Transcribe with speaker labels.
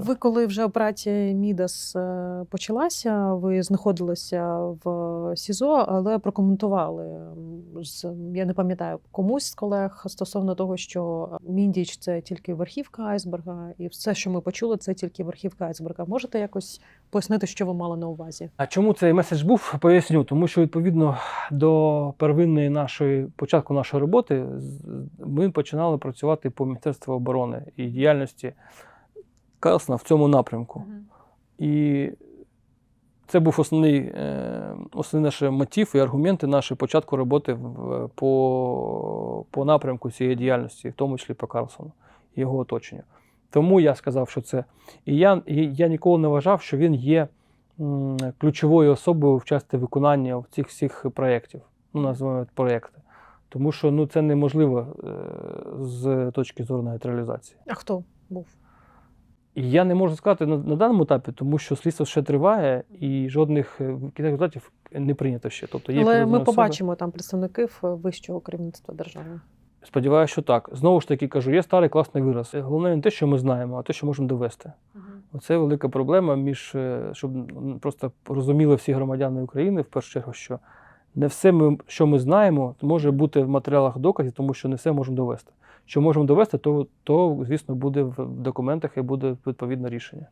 Speaker 1: Ви коли вже операція Мідас е, почалася, ви знаходилися в СІЗО, але прокоментували з я не пам'ятаю комусь з колег стосовно того, що Міндіч це тільки верхівка айсберга, і все, що ми почули, це тільки верхівка айсберга. Можете якось пояснити, що ви мали на увазі?
Speaker 2: А чому цей меседж був? Поясню, тому що відповідно до первинної нашої початку нашої роботи ми починали працювати по Міністерству оборони і діяльності Карлсона в цьому напрямку. І це був основний, е, основний наш мотив і аргументи нашої початку роботи по, по напрямку цієї діяльності, в тому числі по Карлсону і його оточенню. Тому я сказав, що це. І я, і я ніколи не вважав, що він є ключовою особою в часті виконання цих всіх проєктів. Ну, називаємо проєкти. Тому що ну, це неможливо е, з точки зору нейтралізації.
Speaker 1: А хто був?
Speaker 2: І я не можу сказати на, на даному етапі, тому що слідство ще триває і жодних е, кінцевих результатів не прийнято ще. Тобто є
Speaker 1: Але ми
Speaker 2: особи.
Speaker 1: побачимо там представників вищого керівництва держави.
Speaker 2: Сподіваюся, що так. Знову ж таки кажу, є старий класний вираз. Головне не те, що ми знаємо, а те, що можемо довести. Оце велика проблема між е, щоб просто розуміли всі громадяни України в першу чергу, що не все ми, що ми знаємо, може бути в матеріалах доказів, тому що не все можемо довести. Що можемо довести, то, то звісно буде в документах і буде відповідне рішення.